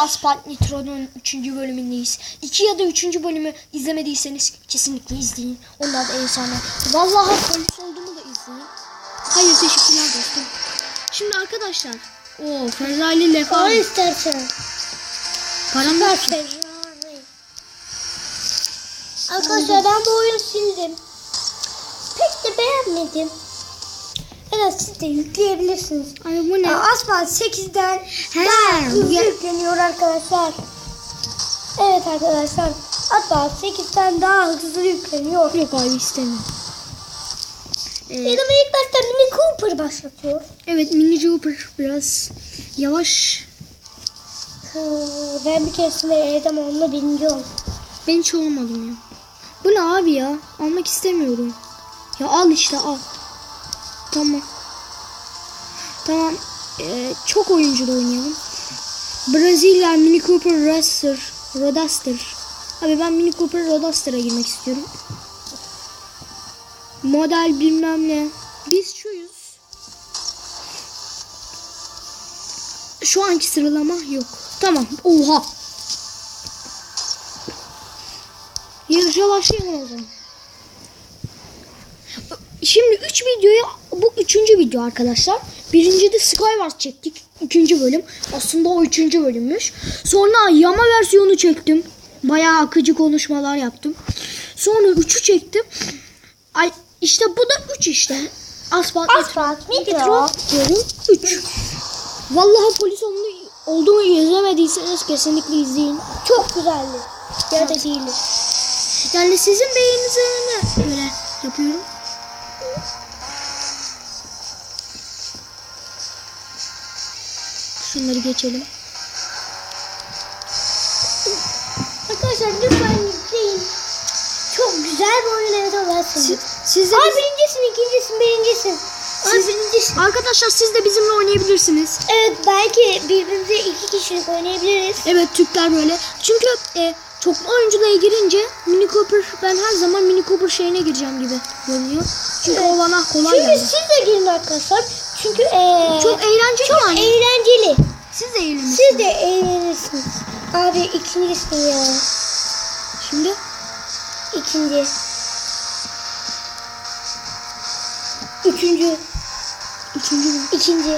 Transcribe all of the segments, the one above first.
Asphalt Nitro'nun 3. bölümündeyiz. 2 ya da 3. bölümü izlemediyseniz kesinlikle izleyin. Onlar da efsane. Vallahi polis olduğumu da izleyin. Hayır teşekkürler dostum. Şimdi arkadaşlar. o Ferrari Lefa. Al istersen. Param. Ferrari. Arkadaşlar ben bu oyunu sildim. Pek de beğenmedim. Evet siz de yükleyebilirsiniz. Ay bu ne? Aa, Asphalt 8'den He, daha hızlı yükleniyor arkadaşlar. Evet arkadaşlar. Asphalt 8'den daha hızlı yükleniyor. Yok abi istemiyorum. Ee, ilk başta Mini Cooper başlatıyor. evet Mini Cooper biraz yavaş. Hı, ben bir keresinde evden onunla bindim. Ben hiç olmadım ya. Bu ne abi ya? Almak istemiyorum. Ya al işte al. Tamam. Tamam. Ee, çok oyunculu oynayalım. Brezilya Mini Cooper Roadster. Roadster. Abi ben Mini Cooper Roadster'a girmek istiyorum. Model bilmem ne. Biz şuyuz. Şu anki sıralama yok. Tamam. Oha. Yarışa başlayalım o zaman. Şimdi 3 videoyu bu üçüncü video arkadaşlar. Birinci de Skywars çektik. ikinci bölüm. Aslında o üçüncü bölümmüş. Sonra yama versiyonu çektim. Bayağı akıcı konuşmalar yaptım. Sonra 3'ü çektim. Ay işte bu da 3 işte. Asfalt Asphalt Metro Metro. diyorum 3. Vallahi polis olduğunu, olduğunu izlemediyseniz kesinlikle izleyin. Çok güzeldi. Değildi. Yani sizin beğeninize göre yapıyorum. Şunları geçelim. Arkadaşlar lütfen yükleyin. Çok güzel bir oyun evet o ben Siz, sildim. siz de Aa biz- birincisin, ikincisin, birincisin. Aa Siz- birincisin. arkadaşlar siz de bizimle oynayabilirsiniz. Evet belki birbirimize iki kişilik oynayabiliriz. Evet Türkler böyle. Çünkü e, çoklu oyunculuğa girince Mini Cooper ben her zaman Mini Cooper şeyine gireceğim gibi görünüyor. Çünkü o bana kolay Çünkü geldi. siz de girin arkadaşlar. Çünkü ee, Çok eğlenceli çok yani. eğlenceli. siz de eğlenirsiniz. Siz de eğlenirsiniz. Abi ikincisin ya. Şimdi İkinci. Üçüncü. üçüncü bölüm. İkinci.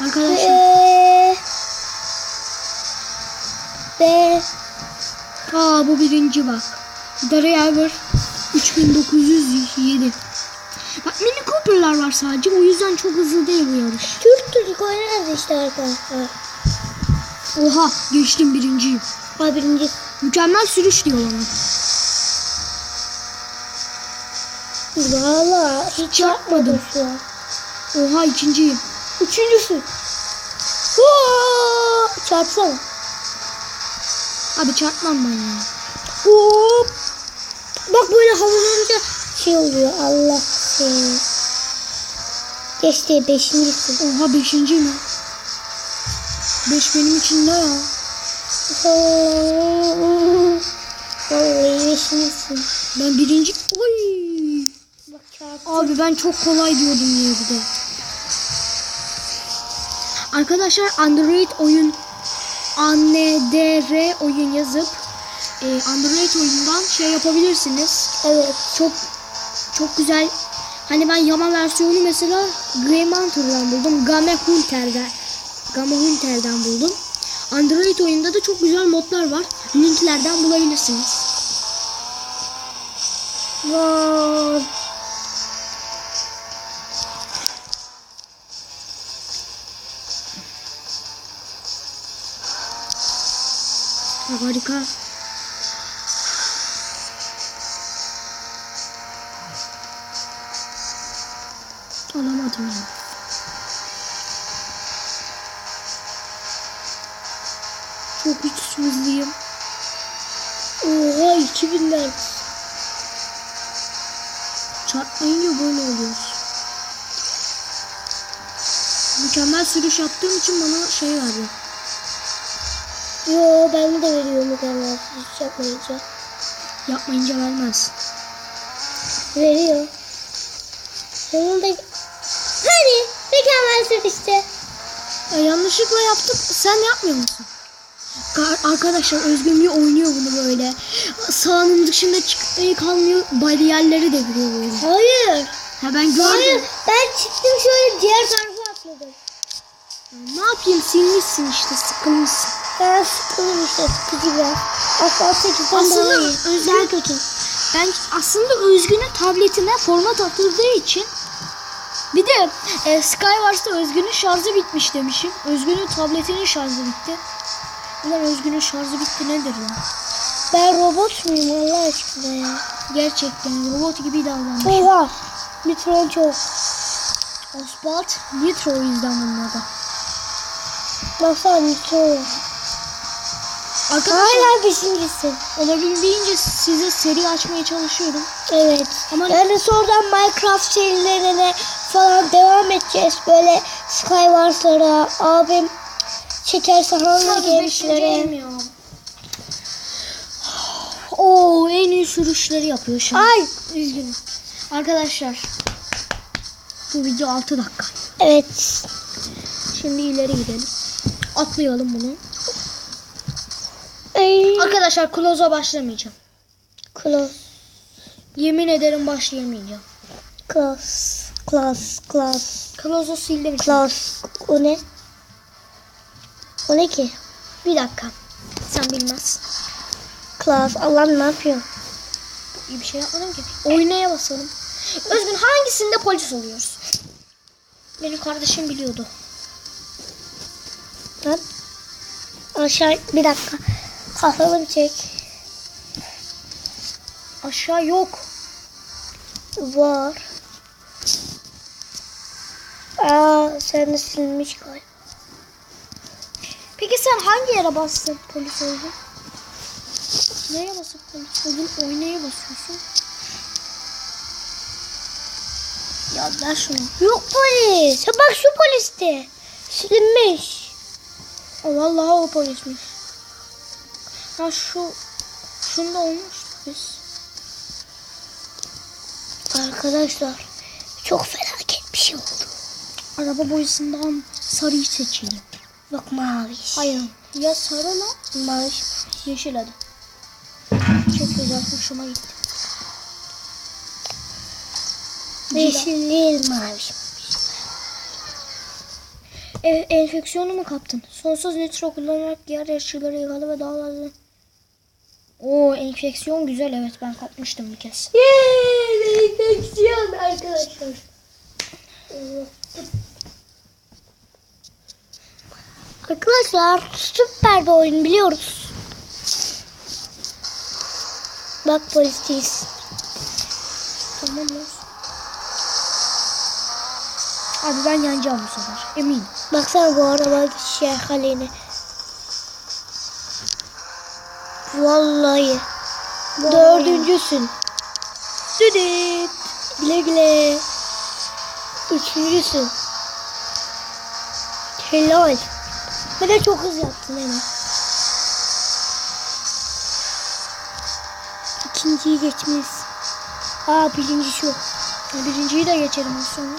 Arkadaşlar Ee, ve aa bu birinci bak. Driver 3907. Bak Mini Cooper'lar var sadece o yüzden çok hızlı değil bu yarış. Türk Türk oynarız işte arkadaşlar. Oha geçtim birinciyim. Ha birinci. Mükemmel sürüş diyor bana. Valla hiç an. Oha ikinciyim. Üçüncüsü. Hoo! Çarpsana. Abi çarpmam ben ya. Hop. Bak böyle havalanınca şey oluyor Allah seni. Geçti beşincisi. Oha beşinci mi? Beş benim için ne ya? Vallahi beşincisin. Ben birinci... Oy. Abi ben çok kolay diyordum ya bir de. Arkadaşlar Android oyun ANDR oyun yazıp e, Android oyundan şey yapabilirsiniz. Evet. Çok çok güzel. Hani ben Yama versiyonu mesela Grey Mountain'dan buldum. Game Hunter'den. Game Hunter'den buldum. Android oyunda da çok güzel modlar var. Linklerden bulabilirsiniz. Vay. Harika. Alamadım ya. Çok hiç hızlıyım. Oha 2000'ler. Çarpmayınca böyle oluyor. Mükemmel sürüş yaptığım için bana şey verdi. Yo ben de veriyor mükemmel hiç yapmayınca. Yapmayınca vermez. Veriyor. Sonunda hani mükemmel işte. E, yanlışlıkla yaptık. Sen yapmıyor musun? Ka- Arkadaşlar Özgün bir oynuyor bunu böyle. Sahanın dışında çıkmayı kalmıyor. Bariyerleri deviriyor böyle. Hayır. Ha ben gördüm. Hayır. Ben çıktım şöyle diğer tarafa atladım. Ne yapayım silmişsin işte sıkılmışsın. Ben sıkıldım işte sıkıcı biraz. Asla 8'den Aslında daha iyi. Özgün kötü. Ben aslında Özgün'ün tabletine format atıldığı için bir de e, Skywars'ta Özgün'ün şarjı bitmiş demişim. Özgün'ün tabletinin şarjı bitti. Ulan Özgün'ün şarjı bitti nedir ya? Ben robot muyum Allah aşkına ya? Gerçekten robot gibi davranmış. Oha. Lütfen çok. Oswald Nitro o yüzden bunun adı. Baksana lütfen. Arkadaşlar Hala beşincisin. olabildiğince size seri açmaya çalışıyorum. Evet. Ama Yani sonradan Minecraft serilerine falan devam edeceğiz. Böyle Skywars'lara, abim çekerse Hunger Games'lere. Oo en iyi sürüşleri yapıyor an. Ay. Üzgünüm. Arkadaşlar bu video 6 dakika. Evet. Şimdi ileri gidelim. Atlayalım bunu. Ay. Arkadaşlar close'a başlamayacağım. Close. Yemin ederim başlayamayacağım. Close. Close. Close. Close'u sildim. Close. O ne? O ne ki? Bir dakika. Sen bilmezsin. Close. Allah'ım ne yapıyor? İyi bir şey yapmadım ki. Oynaya basalım. Özgün hangisinde polis oluyoruz? Benim kardeşim biliyordu. Lan. Aşağı bir dakika. Kafamı bir çek. Aşağı yok. Var. Aa sen de silmiş galiba. Peki sen hangi yere bastın polis oldun? Neye basıp polis oldun? Oynaya basıyorsun. Ya ver şunu. Yok polis. Bak şu poliste. Silinmiş. Aa, vallahi o polismiş. Ya şu şunda olmuştu biz. Arkadaşlar çok felaket bir şey oldu. Araba boyasından sarıyı seçelim. Bak mavi. Hayır. Ya sarı lan. Mavi. Yeşil hadi. Çok güzel. Hoşuma gitti. Yeşil değil mavi. E, enfeksiyonu mu kaptın? Sonsuz nitro kullanarak diğer yarışçıları yakala ve daha fazla... Oo enfeksiyon güzel evet ben kapmıştım bir kez. Yeee enfeksiyon arkadaşlar. Arkadaşlar süper bir oyun biliyoruz. Bak polisteyiz. Tamam. Abi ben yanacağım bu sefer. Eminim. Baksana bu araba şey halini. Vallahi. Dördüncüsün. Düdüt. Güle güle. Üçüncüsün. Helal. Ve de çok hız yaptın hemen. İkinciyi geçmiş. Aa birinci şu. Birinciyi de geçelim az sonra.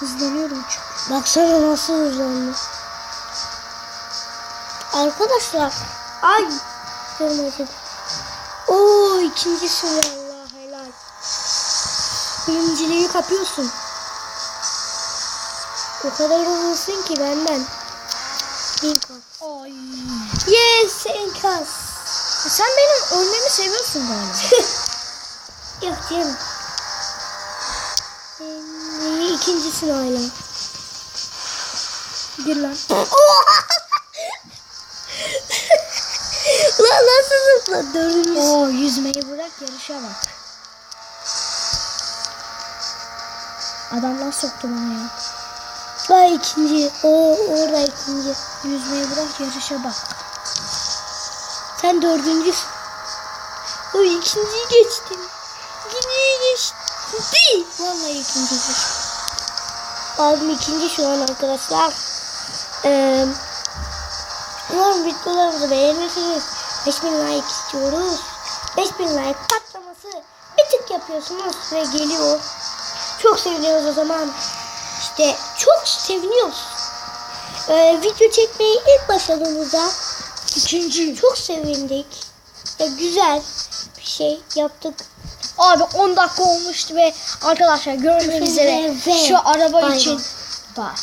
Hızlanıyorum çünkü. Baksana nasıl hızlandı. Arkadaşlar. Ay. Acıdı. Oo ikinci sıra Allah helal. Birinciliği kapıyorsun. O kadar hızlısın ki benden. Ay. Yes enkaz. Sen benim ölmemi seviyorsun galiba. Yok canım. Ee, ikincisin hala. Gir lan. Lan nasıl zıpla dördüncüsün. Oo yüzmeyi bırak yarışa bak. Adamlar soktu bana ya. Vay ikinci. O orada ikinci. Yüzmeyi bırak yarışa bak. Sen dördüncüsün. O ikinciyi geçtin. İkinciyi geçti. Vallahi ikinci Abim ikinci şu an arkadaşlar. Ee, umarım videolarımızı beğenirsiniz. 5000 like istiyoruz. 5000 like patlaması bir tık yapıyorsunuz ve geliyor. Çok seviniyoruz o zaman. İşte çok seviniyoruz. Ee, video çekmeyi ilk başladığımızda ikinci çok sevindik. Ee, güzel bir şey yaptık. Abi 10 dakika olmuştu ve arkadaşlar görmek üzere Ve- şu araba Bay için bay.